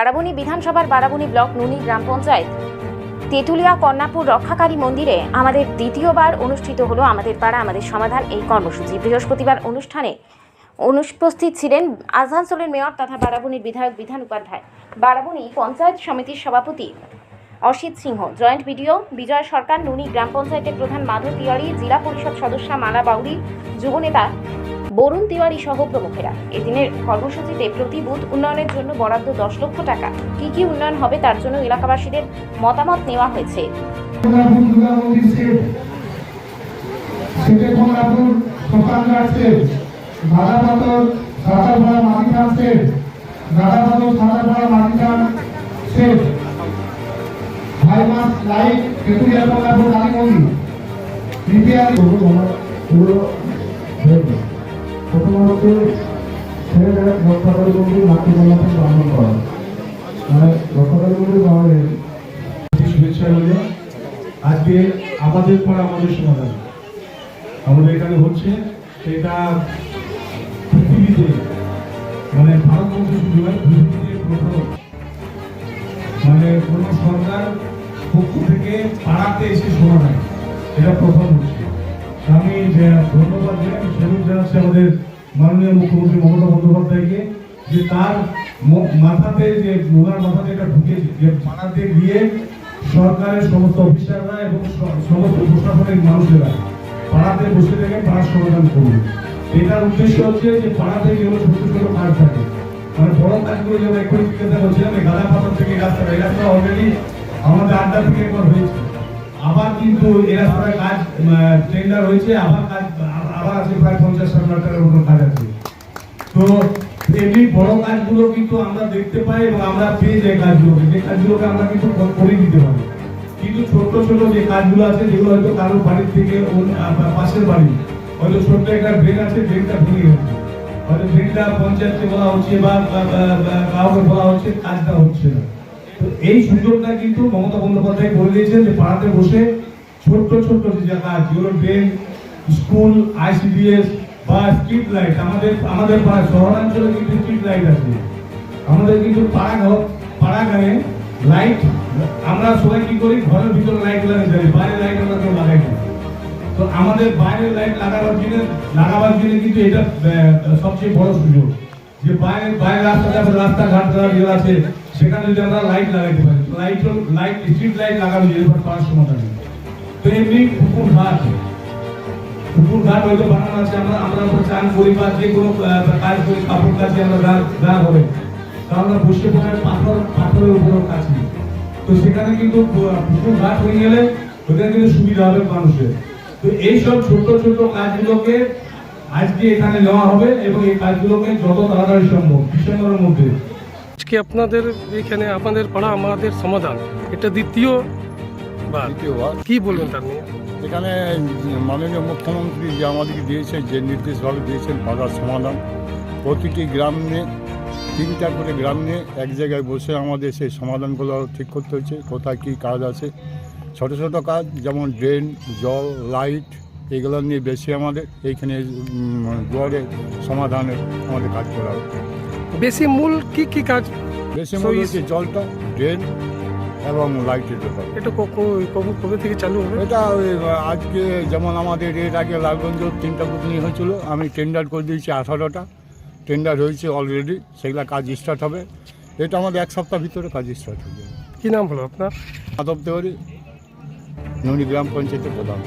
বারাবণী বিধানসভার বারাবণী ব্লক নুনি গ্রাম পঞ্চায়েত। তেঁতুলিয়া কন্যাপুর রক্ষাকারী মন্দিরে আমাদের দ্বিতীয়বার অনুষ্ঠিত হলো আমাদের পাড়া, আমাদের সমাধান এই কর্মসূচি। বৃহস্পতিবার অনুষ্ঠানে অনুপস্থিত ছিলেন আসানসোলের মেয়র তথা বারাবণীর বিধায়ক বিধান উপাধ্যায়। বারাবণী পঞ্চায়েত সমিতির সভাপতি অসিত সিংহ। জয়েন্ট বিডিও বিজয় সরকার, নুনি গ্রাম পঞ্চায়েতের প্রধান মাধব তিওয়ারি, জেলা পরিষদ সদস্যা মালা বাউরি যুবনেতা বরুণ তিওয়ারি সহ প্রমুখেরা। এদিনের কর্মসূচিতে প্রতি বুথ উন্নয়নের জন্য বরাদ্দ দশ লক্ষ টাকা। কি কি উন্নয়ন হবে তার জন্য এলাকাবাসীদের মতামত নেওয়া হয়েছে। লাইট বিপিআর প্রথমত ছেলেরা রক্ষাকারী মন্দির মাতৃকন্যাকে ব্রাহ্মণ করা। মানে রক্ষাকারী মন্দির আমাদের শুভেচ্ছা রইল। আজকে আমাদের পর আমাদের সমাধান। আমাদের এখানে হচ্ছে সেটা পৃথিবীতে মানে ভারতবর্ষে পৃথিবীতে প্রথম মানে কোন সরকার পক্ষ থেকে পাড়াতে এসে সমাধান এটা প্রথম হচ্ছে। আমি ধন্যবাদ জানাই সেলুট জানাচ্ছি আমাদের মাননীয় মুখ্যমন্ত্রী মমতা বন্দ্যোপাধ্যায়কে যে তার মাথাতে যে ওনার মাথাতে এটা ঢুকেছে যে পাড়াতে গিয়ে সরকারের সমস্ত অফিসাররা এবং সমস্ত প্রশাসনিক মানুষেরা পাড়াতে বসে থেকে পাড়ার সমাধান করবে এটার উদ্দেশ্য হচ্ছে যে পাড়াতে যেগুলো ছোট ছোট কাজ থাকে। মানে বড় কাজগুলো যেমন এখন করছিলাম এই গাদা পাথর থেকে এই রাস্তাটা এই রাস্তা অলরেডি আমাদের আড্ডা থেকে একবার হয়েছে। আবার কিন্তু এই রাস্তার কাজ টেন্ডার হয়েছে, আবার কাজ আবার আছে প্রায় পঞ্চাশ ষাট লাখ টাকার মতো কাজ আছে। তো এমনি বড় কাজগুলো কিন্তু আমরা দেখতে পাই এবং আমরা পেয়ে যাই কাজগুলোকে। যে কাজগুলোকে আমরা কিন্তু করে দিতে পারি। কিন্তু ছোট ছোট যে কাজগুলো আছে, যেগুলো হয়তো কারোর বাড়ির থেকে পাশের বাড়ি, হয়তো ছোট্ট একটা ড্রেন আছে ড্রেনটা ভেঙে গেছে। হয়তো ড্রেনটা পঞ্চায়েতকে বলা হচ্ছে বা কাউকে বলা হচ্ছে, কাজটা হচ্ছে না। তো এই সুযোগটা কিন্তু মমতা বন্দ্যোপাধ্যায় করে দিয়েছেন যে পাড়াতে বসে ছোট্ট ছোট্ট যে কাজ যেগুলো ড্রেন স্কুল, আইসিডিএস বা স্ট্রিট লাইট আমাদের আমাদের পাড়া শহরাঞ্চলে কিন্তু স্ট্রিট লাইট আছে। আমাদের কিন্তু পাড়া ঘর, পাড়া গায়ে লাইট আমরা সবাই কি করি? ঘরের ভিতরে লাইট লাগাতে যাই বাইরে লাইট আমরা কেউ লাগাই না। তো আমাদের বাইরের লাইট লাগাবার জন্য লাগাবার জন্য কিন্তু এটা সবচেয়ে বড় সুযোগ। যে বাইরে বাইরে আমাদের রাস্তাঘাট যেগুলো আছে, সেখানে যদি আমরা লাইট লাগাইতে পারি লাইট লাইট স্ট্রিট লাইট লাগানো যেতে পারে পাড়ার সমাধান তো এমনি পুকুর ঘাট পুকুর ঘাট হয়তো বানানো আছে, আমরা চান যে কোনো কাজ আমরা হবে। পড়ে পাথর পাথরের কাছে তো সেখানে কিন্তু হয়ে গেলে সুবিধা হবে তো এই সব ছোট ছোট কাজগুলোকে আজকে এখানে নেওয়া হবে এবং এই কাজগুলোকে যত তাড়াতাড়ি সম্ভব, ডিসেম্বরের মধ্যে। আজকে আপনাদের এখানে আপনাদের পাড়া, আমাদের সমাধান। এটা দ্বিতীয় বার দ্বিতীয়বার কি বলবেন তার নিয়ে? এখানে মাননীয় মুখ্যমন্ত্রী যে আমাদেরকে দিয়েছে যে নির্দেশভাবে দিয়েছেন পাড়ার সমাধান প্রতিটি গ্রাম নিয়ে তিনটা করে গ্রাম নিয়ে এক জায়গায় বসে আমাদের সেই সমাধানগুলো ঠিক করতে হচ্ছে কোথায় কী কাজ আছে। ছোট ছোট কাজ যেমন ড্রেন জল লাইট এগুলো নিয়ে বেশি আমাদের এইখানে দুয়ারে সমাধানের আমাদের কাজ করা হবে বেশি মূল কি কি কাজ? বেশি মূল হচ্ছে জলটা ড্রেন এবং লাইটের ব্যাপার। এটা কবে কবে থেকে চালু হবে? এটা ওই আজকে যেমন আমাদের এর আগে লালগঞ্জ তিনটা বুথ নিয়ে হয়েছিল আমি টেন্ডার করে দিয়েছি আঠারোটা। টেন্ডার হয়েছে অলরেডি সেগুলো কাজ স্টার্ট হবে। এটা আমাদের এক সপ্তাহ ভিতরে কাজ স্টার্ট হয়ে যাবে। কী নাম হলো আপনার? মাধব দেওয়ারি ননী গ্রাম পঞ্চায়েতের প্রধান।